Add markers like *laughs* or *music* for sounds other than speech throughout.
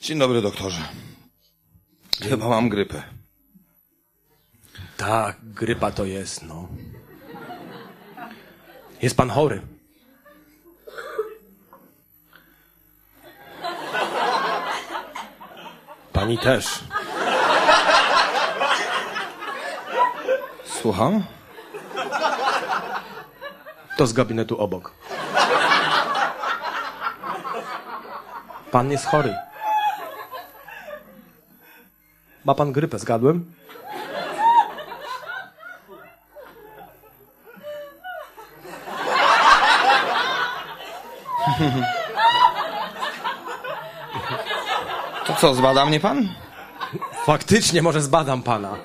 Dzień dobry, doktorze. Chyba mam grypę. Tak, grypa to jest, no. Jest pan chory. Pani też. Słucham? To z gabinetu obok. Pan jest chory. Ma pan grypę, zgadłem? To co, zbada mnie pan? Faktycznie, może zbadam pana.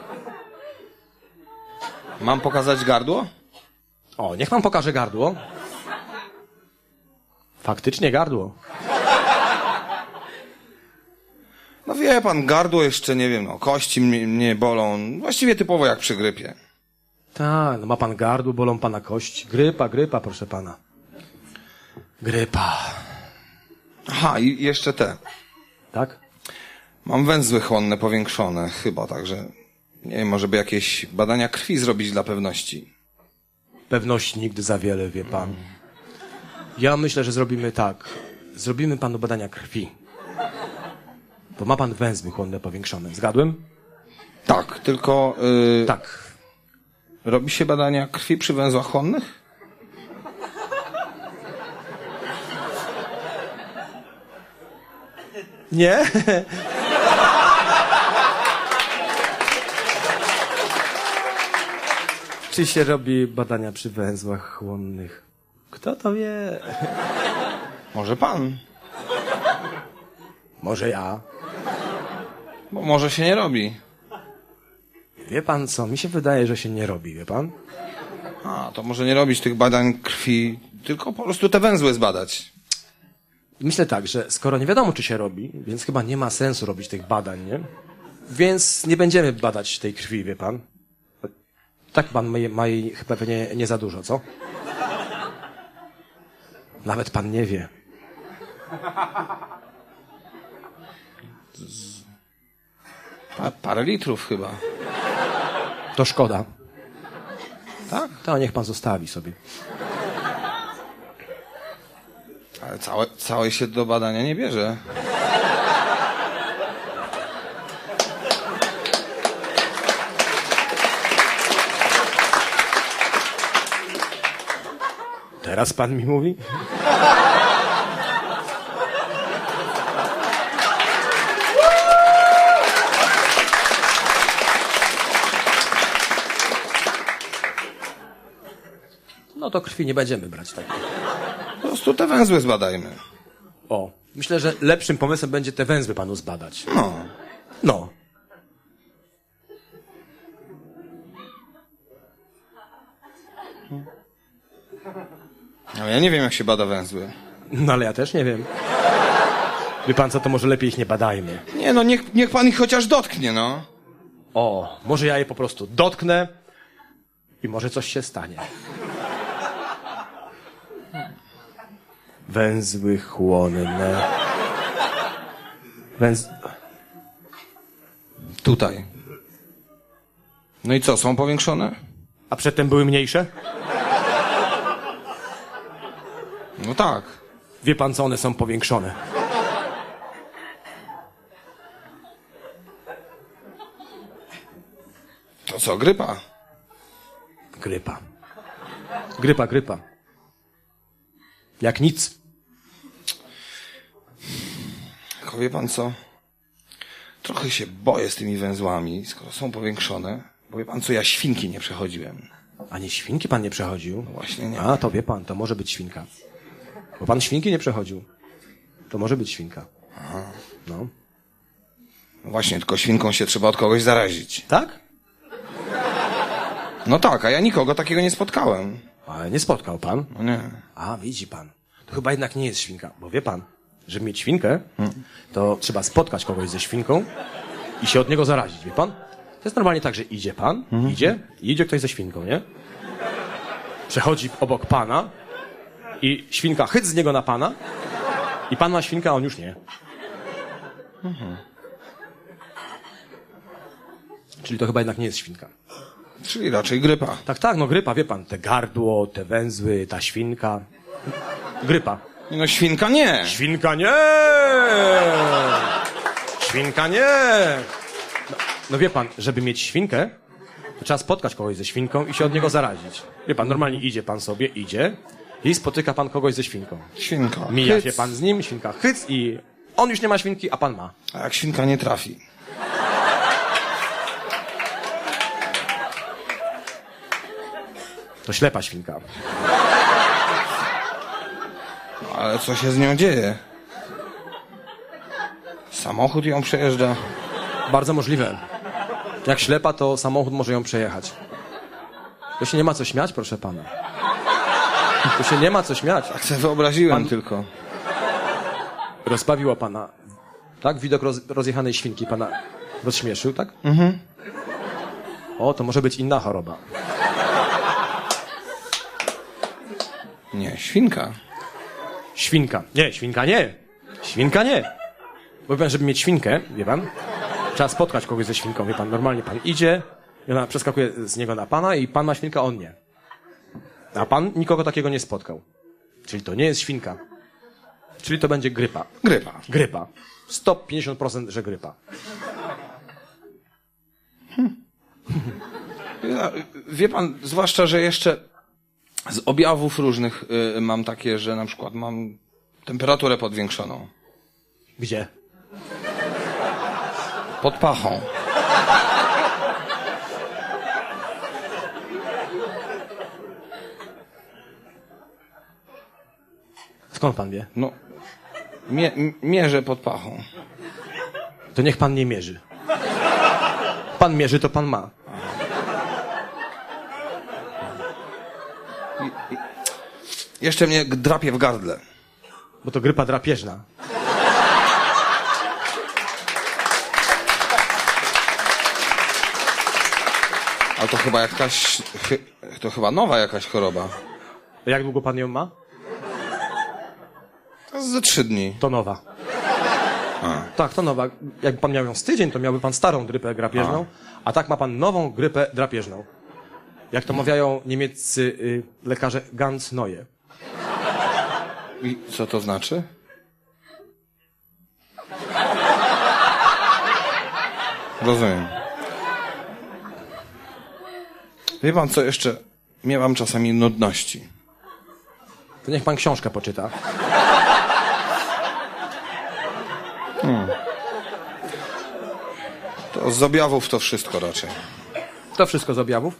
Mam pokazać gardło? O, niech pan pokaże gardło. Faktycznie gardło. No wie pan, gardło jeszcze, nie wiem, no, kości mnie, mnie bolą. Właściwie typowo jak przy grypie. Tak, no ma pan gardło, bolą pana kości. Grypa, grypa, proszę pana. Grypa. Aha, i jeszcze te. Tak? Mam węzły chłonne powiększone, chyba, także... Nie wiem, może by jakieś badania krwi zrobić dla pewności. Pewności nigdy za wiele, wie pan. Ja myślę, że zrobimy tak. Zrobimy panu badania krwi. Bo ma pan węzły chłonne powiększone. Zgadłem? Tak, tylko... Yy, Tak. Robi się badania krwi przy węzłach chłonnych? Nie? Czy się robi badania przy węzłach chłonnych? Kto to wie? Może pan. Może ja. Bo może się nie robi. Wie pan co? Mi się wydaje, że się nie robi, wie pan? A, to może nie robić tych badań krwi, tylko po prostu te węzły zbadać. Myślę tak, że skoro nie wiadomo, czy się robi, więc chyba nie ma sensu robić tych badań, nie? Więc nie będziemy badać tej krwi, wie pan? Tak pan ma, jej- ma jej chyba pewnie nie za dużo, co? Nawet pan nie wie. Pa, parę litrów chyba. To szkoda. Tak? To niech pan zostawi sobie. Ale całe, całe się do badania nie bierze. Teraz pan mi mówi? No to krwi nie będziemy brać tak. Po prostu te węzły zbadajmy. O, myślę, że lepszym pomysłem będzie te węzły panu zbadać. No. No. Ale ja nie wiem, jak się bada węzły. No ale ja też nie wiem. Wie pan co, to może lepiej ich nie badajmy. Nie no, niech, niech pan ich chociaż dotknie, no. O, może ja je po prostu dotknę i może coś się stanie. Węzły chłonne. Węz... Tutaj. No i co, są powiększone? A przedtem były mniejsze? No tak. Wie pan co, one są powiększone. To co, grypa? Grypa. Grypa, grypa. Jak nic. Tylko wie pan co? Trochę się boję z tymi węzłami, skoro są powiększone. Bo wie pan co, ja świnki nie przechodziłem. Ani świnki pan nie przechodził? Właśnie nie. A, to wie pan, to może być świnka. Bo pan świnki nie przechodził. To może być świnka. No. No Właśnie, tylko świnką się trzeba od kogoś zarazić. Tak? No tak, a ja nikogo takiego nie spotkałem. Ale nie spotkał pan. No nie. A, widzi pan. To chyba jednak nie jest świnka. Bo wie pan, żeby mieć świnkę, to trzeba spotkać kogoś ze świnką i się od niego zarazić, wie pan? To jest normalnie tak, że idzie pan, idzie i idzie ktoś ze świnką, nie? przechodzi obok pana i świnka chyt z niego na pana i pan ma świnkę, a on już nie. Czyli to chyba jednak nie jest świnka. Czyli raczej grypa. Tak, tak, no grypa, wie pan, te gardło, te węzły, ta świnka. Grypa. No świnka nie. Świnka nie! Świnka nie! No, no wie pan, żeby mieć świnkę, to trzeba spotkać kogoś ze świnką i się od niego zarazić. Wie pan, normalnie idzie pan sobie, idzie i spotyka pan kogoś ze świnką. Świnka. Mija Hyc. się pan z nim, świnka hyc i on już nie ma świnki, a pan ma. A jak świnka nie trafi? To ślepa świnka. Ale co się z nią dzieje? Samochód ją przejeżdża. Bardzo możliwe. Jak ślepa, to samochód może ją przejechać. To się nie ma co śmiać, proszę pana. To się nie ma co śmiać. Tak sobie wyobraziłem Pan- tylko. Rozbawiło pana, tak? Widok roz, rozjechanej świnki pana rozśmieszył, tak? Mhm. O, to może być inna choroba. Nie, świnka. Świnka. Nie, świnka nie. Świnka nie. Bo wie pan, żeby mieć świnkę, wie pan, trzeba spotkać kogoś ze świnką, wie pan. Normalnie pan idzie, i ona przeskakuje z niego na pana i pan ma świnkę, on nie. A pan nikogo takiego nie spotkał. Czyli to nie jest świnka. Czyli to będzie grypa. Grypa. Grypa. 150% że grypa. Ja, Wie pan, zwłaszcza, że jeszcze z objawów różnych y, mam takie, że na przykład mam temperaturę podwiększoną. Gdzie? Pod pachą. Skąd pan wie? No, mie, mierzę pod pachą. To niech pan nie mierzy. Pan mierzy, to pan ma. Jeszcze mnie drapie w gardle. Bo to grypa drapieżna. Ale to chyba jakaś, to chyba nowa jakaś choroba. Jak długo pan ją ma? Ze trzy dni. To nowa. Tak, to nowa. Jakby pan miał ją z tydzień, to miałby pan starą grypę drapieżną, a tak ma pan nową grypę drapieżną. Jak to mawiają niemieccy y, lekarze, ganz neue. I co to znaczy? Rozumiem. Wie pan co jeszcze? Miewam czasami nudności. To niech pan książkę poczyta. To z objawów to wszystko raczej. To wszystko z objawów.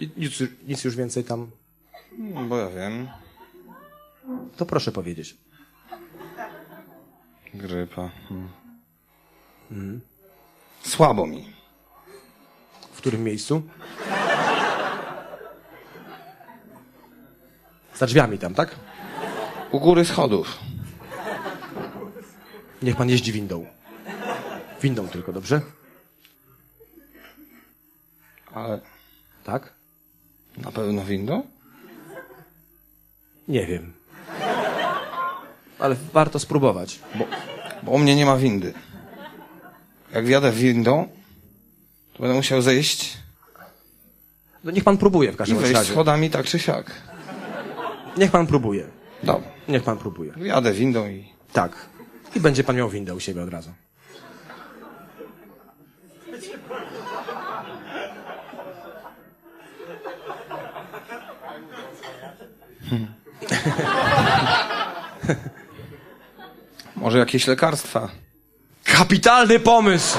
I nic, nic już więcej tam. No, Bo ja wiem. To proszę powiedzieć. Grypa. Hmm. Słabo mi. W którym miejscu? Za drzwiami tam, tak? U góry schodów. Niech pan jeździ windą. Windą tylko, dobrze? Ale Tak? na pewno windą? Nie wiem. Ale warto spróbować. Bo, bo u mnie nie ma windy. Jak wjadę windą, to będę musiał zejść No niech pan próbuje w i każdym wejść razie. schodami tak czy siak. Niech pan próbuje. Dobra. Niech pan próbuje. Wjadę windą i... Tak. I będzie pan miał windę u siebie od razu. Może jakieś lekarstwa. Kapitalny pomysł!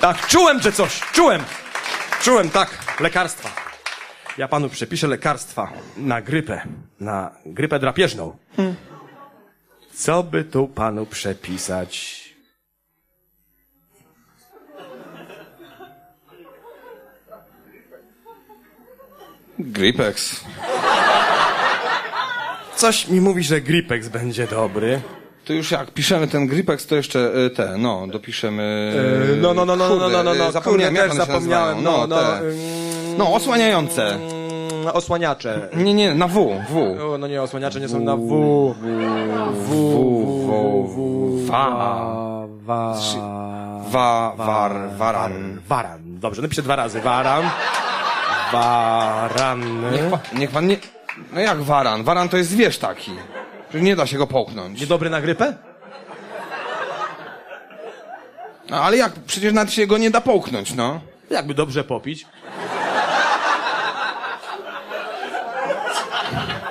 Tak, czułem, że coś, czułem! Czułem, tak, lekarstwa. Ja panu przepiszę lekarstwa na grypę, na grypę drapieżną. Co by tu panu przepisać? Gripex. Coś mi mówi, że Gripex będzie dobry. To już jak piszemy ten Gripex, to jeszcze y, te, no, dopiszemy... Yy, no, no, no, no, kurde, no, no, no, y, no, zapomniałem, kurde, też zapomniałem, nazywają. no, no, te. ym, no, osłaniające. Osłaniacze. Nie, nie, na W, W. O, no nie, osłaniacze nie są na W. W, W, Wa, Wa, Wa, War, Waran. Waran. Dobrze, napiszę dwa razy. Waran. Waran. Niech pan, niech pan nie... No jak waran? Waran to jest zwierz taki. Że nie da się go połknąć. Niedobry na grypę? No, ale jak? Przecież nawet się go nie da połknąć, no. Jakby dobrze popić.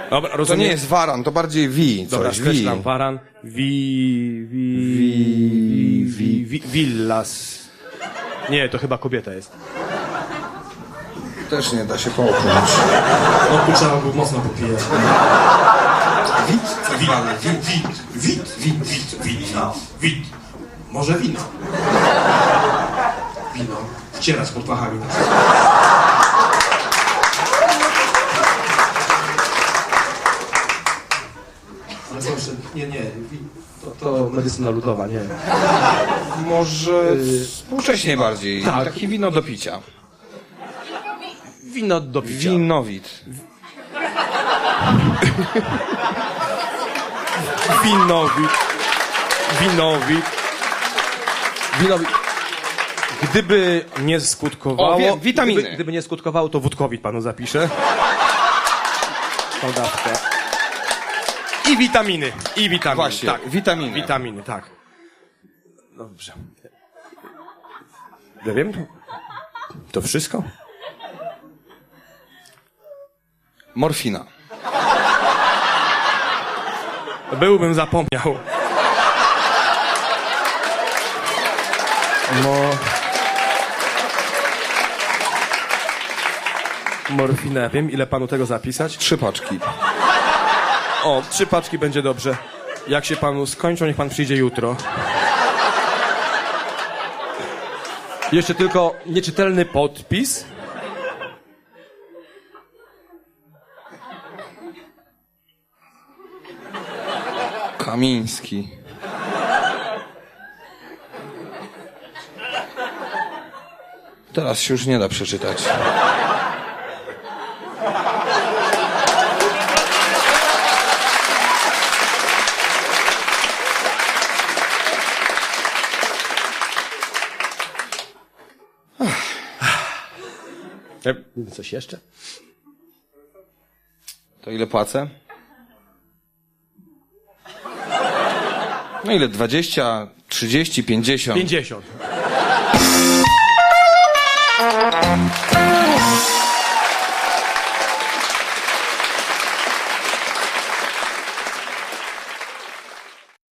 Dobra, To rozumiem. nie jest waran, to bardziej wi, Dobra, coś, wi. skreślam. Waran. Wi, wi, wi, wi, wi, Villas. Nie, to chyba kobieta jest. Też nie da się połknąć. No tu trzeba było mocno popijać. Wit, wit, wit, wit, wit, wit, no, wit. Może wino. Wino. Wcierać pod pachami. Nie, nie. To, to, To medycyna ludowa, nie. *laughs* Może współcześnie bardziej. tak. Takie wino do picia. Wino do picia. Winowit. *laughs* Winowi. Winowi. Winowi. Gdyby nie skutkowało... O, wiem, witaminy. Gdyby, gdyby nie skutkowało, to wódkowit panu zapiszę. Tą dawkę. I witaminy. I witaminy. Właśnie, tak. witaminy. Witaminy, tak. Dobrze. Ja wiem. To wszystko? Morfina. Byłbym zapomniał. Mo... Morfinę. Wiem, ile panu tego zapisać? Trzy paczki. O, trzy paczki będzie dobrze. Jak się panu skończą, niech pan przyjdzie jutro. Jeszcze tylko nieczytelny podpis. Kamiński. Teraz się już nie da przeczytać. Coś jeszcze? To ile płacę? No ile? 20, 30, 50? 50.